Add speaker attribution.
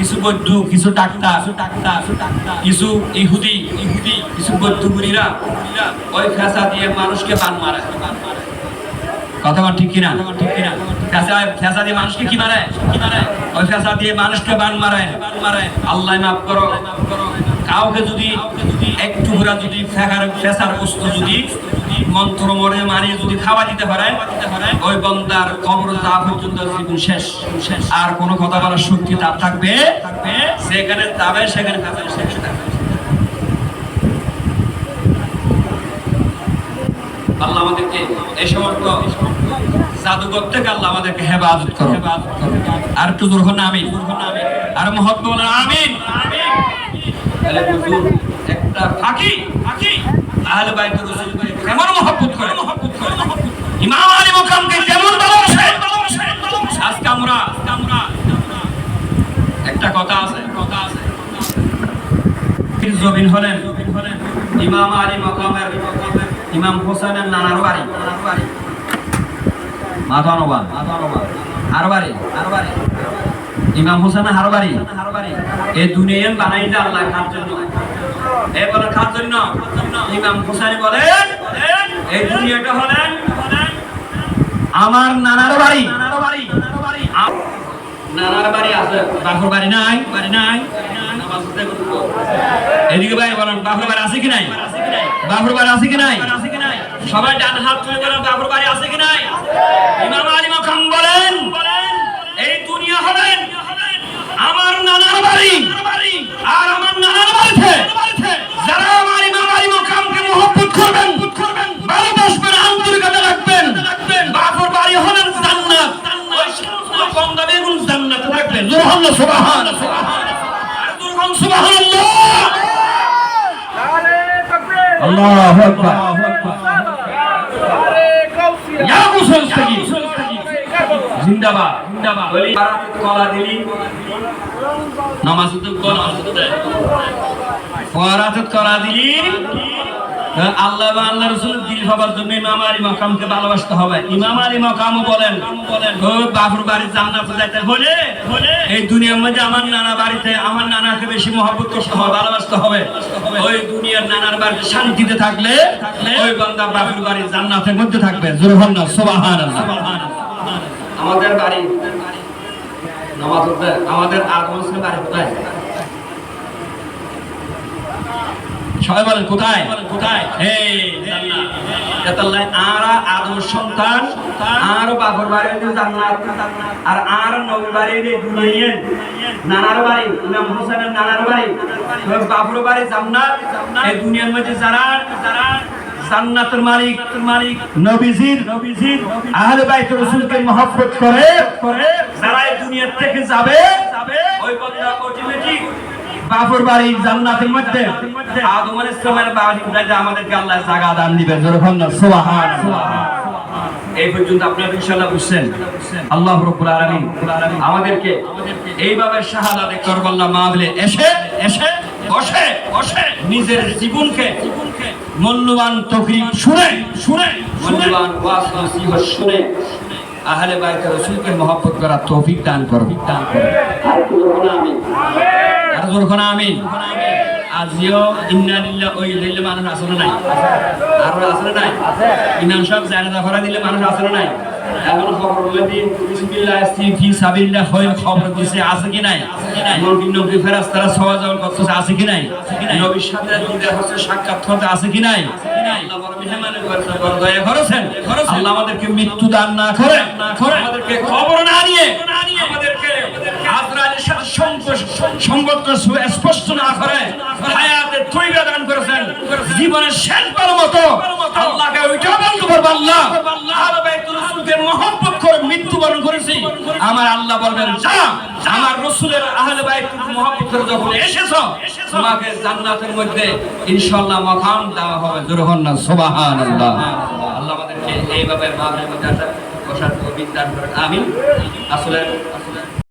Speaker 1: কিছু বৌদ্ধ, কিছু ডাক্তার, কিছু ইহুদি ইহুদি, কিছু বৌদ্ধ বুড়িরা ওই ফেসা দিয়ে মানুষকে বান মারে। কথা ঠিক কিনা? ঠিক কিনা? দিয়ে মানুষকে কি মারে? কি মারে ওই ফেসা দিয়ে মানুষকে বান মারে। বান মারে আল্লাহ মাফ করো। কাউকে যদি একটু ঘোরা যদি ফেসার বস্তু যদি মন্ত্র মরে মারিয়ে যদি খাওয়া দিতে পারে, ওই বন্দার কবর তা পর্যন্ত জীবন শেষ আর কোনো কথা বলার শক্তি তার থাকবে? সেখানে যাবে, সেখানে ফেসার শেষ থাকবে। আল্লাহ আমাদেরকে এই সমস্ত জাদুঘর থেকে আল্লাহ আমাদেরকে হেফাজত করো আর একটু জোর না, আমিন। আর মহব্বত আমিন। একটা ফাঁকি ফাঁকি। আহলে বাইতুর রাসূলকে কেমন মহব্বত করে? ইমাম আলী মুকামকে কেমন ভালোবাসে? আজকে আমরা একটা কথা আছে। কথা আছে জবিন হলেন ইমাম আলী মকামের ইমাম হোসেনের নানার বাড়ি। মাধানবা আর বাড়ি আর ইমাম হোসেন হার বাড়ি এই দুনিয়ান বানাইতে আল্লাহ খার জন্য। এ বলে খার জন্য? ইমাম হোসেন বলে এই দুনিয়াটা হলেন আমার নানার বাড়ি। নানার বাড়ি আছে বাপুর বাড়ি নাই বাড়ি নাই। এদিকে ভাই বলেন বাপুর বাড়ি আছে কি নাই? বাপুর বাড়ি আছে কি নাই? সবাই ডান হাত তুলে বলেন বাপুর বাড়ি আছে কি নাই? ইমাম আলী মাকাম বলেন, এই দুনিয়া হলেন আমার নানার বাড়ি। সুবহানাল্লাহ আল্লাহু। আকবার। ইয়া মুসলমানি জিন্দাবাদ জিন্দাবাদ। বলি কলা দিলি। নামাজ তো কলা ফরাত কলা দিলি। আল্লাহ বা আল্লাহ রসুল দিল হবার জন্য ইমাম আলী মকামকে ভালোবাসতে হবে। ইমাম আলী মকাম বলেন বলেন বাবুর বাড়ি জান্নাতে যাইতে হলে এই দুনিয়ার মধ্যে আমার নানা বাড়িতে আমার নানাকে বেশি মহব্বত করতে হবে, ভালোবাসতে হবে। ওই দুনিয়ার নানার বাড়িতে শান্তিতে থাকলে ওই বান্দা বাবুর বাড়ি জান্নাতের মধ্যে থাকবে। সুবহানাল্লাহ। আমাদের বাড়ি নামাজ আমাদের হোসেনের বাড়ি কোথায়? সবাই বলেন, কোথায়? কোথায় এই আরা আদম সন্তান, আর বাবর বাড়ি জান্নাত, আর আর নবী বাড়ি দুনিয়া। নানার বাড়ি, ইমাম হোসেনের নানার বাড়ি বাবর বাড়ি জান্নাত। এই দুনিয়ার মধ্যে যারা যারা জান্নাতের মালিক মালিক নবীজির নবীজির আহলে বাইত রাসূলকে মহব্বত করে করে, যারা এই দুনিয়ার থেকে যাবে বাপুর বাড়ি জান্নাতের মধ্যে। আদম আলাইহিস সালামের বাড়ি যাইতে আমাদেরকে আল্লাহ জায়গা দান দিবেন। যখন সুবহানাল্লাহ এই পর্যন্ত আপনারা ইনশাআল্লাহ বুঝছেন। আল্লাহ রাব্বুল আলামিন আমাদেরকে এইভাবে শাহাদাতে করবাল্লাহ মাহফিলে এসে এসে বসে বসে নিজের জীবনকে মূল্যবান তকরিব শুনে শুনে মূল্যবান ওয়াজ নসিহত শুনে আহলে বাইত রাসূলকে মহব্বত করার তৌফিক দান করো দান করো আর আমি আর আমি। আজিও ইন্না লিল্লাহ ওই দিলে মানুষ আসলে নাই। আর আসলে নাই। ইমাম সাহেব জানাজা করা দিলে মানুষ আসলে নাই। সাক্ষাৎ হতে, আছে কি নাই? আমাদেরকে মৃত্যু দান না করে, আমাদেরকে খবর না নিয়ে সম্পর্ক স্পষ্ট না করে হায়াতে জীবনের শেষ বার মতো আল্লাহকে করেছি। আমার আল্লাহ বলবেন, যা, আমার রাসূলের আহলে করে যখন এসেছ, তোমাকে জান্নাতের মধ্যে ইনশাআল্লাহ মাকাম দেওয়া হবে। জোরে হন না আল্লাহ আমাদেরকে এইভাবে মাহফিলের আসলে